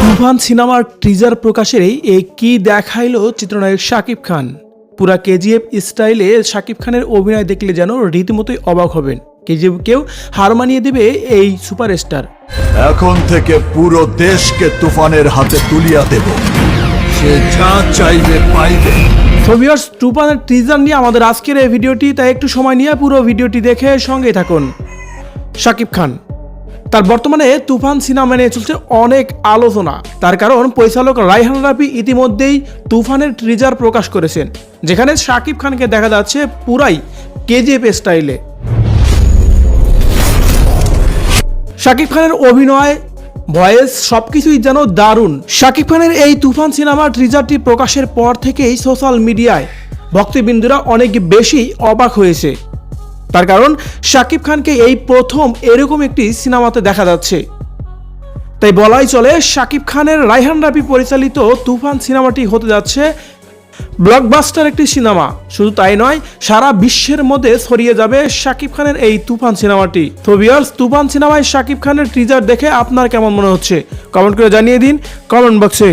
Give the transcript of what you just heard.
তুফান সিনেমার টিজার প্রকাশেরই এই কি দেখাইল চিত্রনায়ক শাকিব খান? পুরা কেজিএফ স্টাইলে শাকিব খানের অভিনয় দেখলে যেন রীতিমতোই অবাক হবেন। কেজিএফ কেউ হার মানিয়ে দেবে এই সুপারস্টার। এখন থেকে পুরো দেশকে তুফানের হাতে তুলিয়া দেব। সে যা চাইবে পাইবে। সোভিয়ার্স তুফানের টিজার নিয়ে আমাদের আজকের এই ভিডিওটি, তাই একটু সময় নিয়ে পুরো ভিডিওটি দেখে সঙ্গেই থাকুন। শাকিব খান, তার বর্তমানে তুফান সিনেমা নিয়ে চলছে অনেক আলোচনা। তার কারণ, পরিচালক রাইহান রাফি ইতিমধ্যেই তুফানের ট্রিজার প্রকাশ করেছেন, যেখানে শাকিব খানকে দেখা যাচ্ছে পুরাই কেজিএফ স্টাইলে। শাকিব খানের অভিনয় ভয়েস সবকিছুই যেন দারুণ। শাকিব খানের এই তুফান সিনেমার ট্রিজারটি প্রকাশের পর থেকেই সোশ্যাল মিডিয়ায় ভক্তবিন্দুরা অনেক বেশি অবাক হয়েছে। তার কারণ, শাকিব খানকে এই প্রথম এরকম একটি সিনেমাতে দেখা যাচ্ছে। তাই বলাই চলে, শাকিব খানের রাইহান রাবি পরিচালিত তুফান সিনেমাটি হতে যাচ্ছে ব্লকবাস্টার একটি সিনেমা। শুধু তাই নয়, সারা বিশ্বের মধ্যে ছড়িয়ে যাবে শাকিব খানের এই তুফান সিনেমাটি। তো তুফান সিনেমায় শাকিব খানের ট্রিজার দেখে আপনার কেমন মনে হচ্ছে? কমেন্ট করে জানিয়ে দিন কমেন্ট বক্সে